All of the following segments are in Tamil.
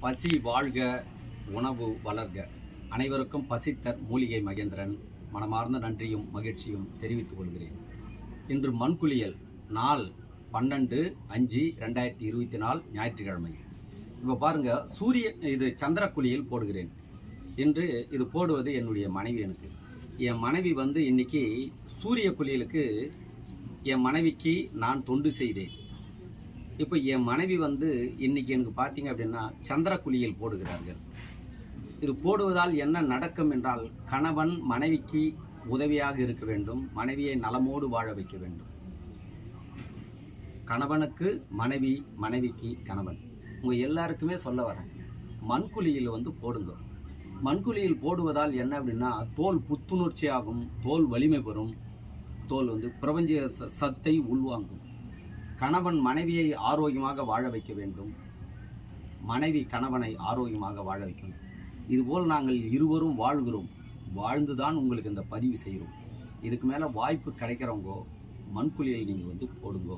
பசி வாழ்க உணவு வளர்க. அனைவருக்கும் பசித்தர் மூலிகை மகேந்திரன் மனமார்ந்த நன்றியும் மகிழ்ச்சியும் தெரிவித்துக் கொள்கிறேன். இன்று மண்குளியல் நாள் பன்னெண்டு அஞ்சு ரெண்டாயிரத்தி இருபத்தி நாலு ஞாயிற்றுக்கிழமை. இப்போ பாருங்க சூரிய இது சந்திர குளியல் போடுகிறேன். இன்று இது போடுவது என்னுடைய மனைவி எனக்கு. என் மனைவி வந்து இன்னைக்கு சூரிய குளியலுக்கு என் மனைவிக்கு நான் தொண்டு செய்தேன். இப்போ என் மனைவி வந்து இன்னைக்கு எனக்கு பார்த்தீங்க அப்படின்னா சந்திர குழியில் போடுகிறார்கள். இது போடுவதால் என்ன நடக்கும் என்றால் கணவன் மனைவிக்கு உதவியாக இருக்க வேண்டும் மனைவியை நலமோடு வாழ வைக்க வேண்டும். கணவனுக்கு மனைவி மனைவிக்கு கணவன். உங்கள் எல்லாருக்குமே சொல்ல வரேன். மண்குழியில் வந்து போடுங்க. மண்குழியில் போடுவதால் என்ன அப்படின்னா தோல் புத்துணர்ச்சியாகும் தோல் வலிமை பெறும் தோல் வந்து பிரபஞ்ச ச- சத்தை உள்வாங்கும். கணவன் மனைவியை ஆரோக்கியமாக வாழ வைக்க வேண்டும். மனைவி கணவனை ஆரோக்கியமாக வாழ வைக்கணும். இதுபோல் நாங்கள் இருவரும் வாழ்கிறோம். வாழ்ந்துதான் உங்களுக்கு இந்த பதிவு செய்கிறோம். இதுக்கு மேலே வாய்ப்பு கிடைக்கிறவங்கோ மண்குழியில் நீங்கள் வந்து போடுங்கோ.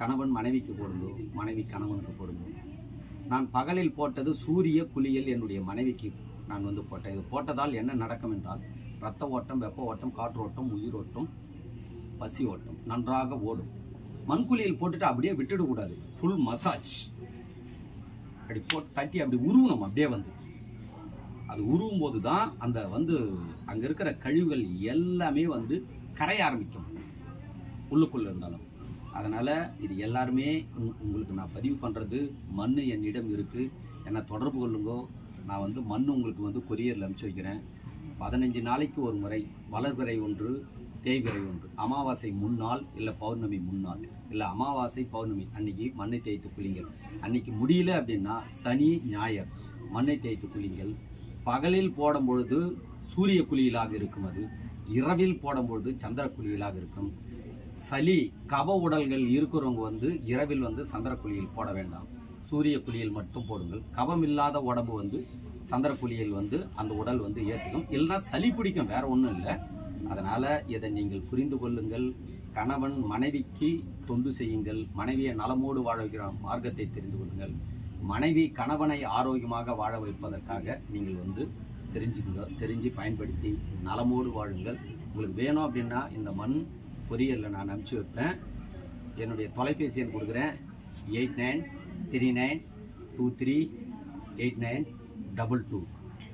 கணவன் மனைவிக்கு போடுங்கோ மனைவி கணவனுக்கு போடுங்கோ. நான் பகலில் போட்டது சூரிய குளியல் என்னுடைய மனைவிக்கு நான் வந்து போட்டேன். இது போட்டதால் என்ன நடக்கும் என்றால் ரத்த ஓட்டம் வெப்ப ஓட்டம் காற்று ஓட்டம் உயிர் ஓட்டம் பசி ஓட்டம் நன்றாக ஓடும். மண்குழியில் போட்டுட்டு அப்படியே விட்டுடக்கூடாது ஃபுல் மசாஜ் அப்படி போட்டு தட்டி அப்படி உருவணும் அப்படியே வந்து. அது உருவும் போது தான் அந்த வந்து அங்கே இருக்கிற கழிவுகள் எல்லாமே வந்து கரைய ஆரம்பிக்கும். உள்ளுக்குள்ள இருந்தாலும். அதனால இது எல்லாருமே உங்களுக்கு நான் பதிவு பண்றது மண் என்னிடம் இருக்கு. என்னை தொடர்பு கொள்ளுங்கோ. நான் வந்து மண் உங்களுக்கு வந்து கொரியரில் அனுப்பிச்சு வைக்கிறேன். பதினஞ்சு நாளைக்கு ஒரு முறை வளர்பிறை ஒன்று தேய்பிறை ஒன்று அமாவாசை முன்னாள் இல்லை பௌர்ணமி முன்னாள் இல்லை அமாவாசை பௌர்ணமி அன்னைக்கு மண்ணை தேய்த்து குளிங்கள். அன்னைக்கு முடியல அப்படின்னா சனி ஞாயிறு. மண்ணை தேய்த்து குளிங்கள். பகலில் போடும் பொழுது சூரிய குளியலாக இருக்கும் அது. இரவில் போடும் பொழுது சந்திர குளியலாக இருக்கும். சளி கப உடல்கள் இருக்கிறவங்க வந்து இரவில் வந்து சந்திர குளியல் போட வேண்டாம். சூரிய குளியல் மட்டும் போடுங்கள். கபம் இல்லாத உடம்பு வந்து சந்திர குளியல் வந்து அந்த உடல் வந்து ஏற்றுக்கும் இல்லைன்னா சளி பிடிக்கும் வேற ஒன்றும் இல்லை. அதனால் இதை நீங்கள் புரிந்து கொள்ளுங்கள். கணவன் மனைவிக்கு தொண்டு செய்யுங்கள். மனைவியை நலமோடு வாழ வைக்கிற மார்க்கத்தை தெரிந்து கொள்ளுங்கள். மனைவி கணவனை ஆரோக்கியமாக வாழ வைப்பதற்காக நீங்கள் வந்து தெரிஞ்சுக்குங்க தெரிஞ்சு பயன்படுத்தி நலமோடு வாழுங்கள். உங்களுக்கு வேணும் அப்படின்னா இந்த மண் பொரியலில் நான் அனுப்பிச்சி வைப்பேன். என்னுடைய தொலைபேசி எண் கொடுக்குறேன். Eight nine three nine two three eight nine double two.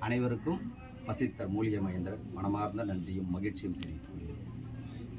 அனைவருக்கும் பசித்தர் மூலிகை மகேந்திரன் மனமார்ந்த நன்றியும் மகிழ்ச்சியும் தெரிவித்துக் கொள்கிறேன்.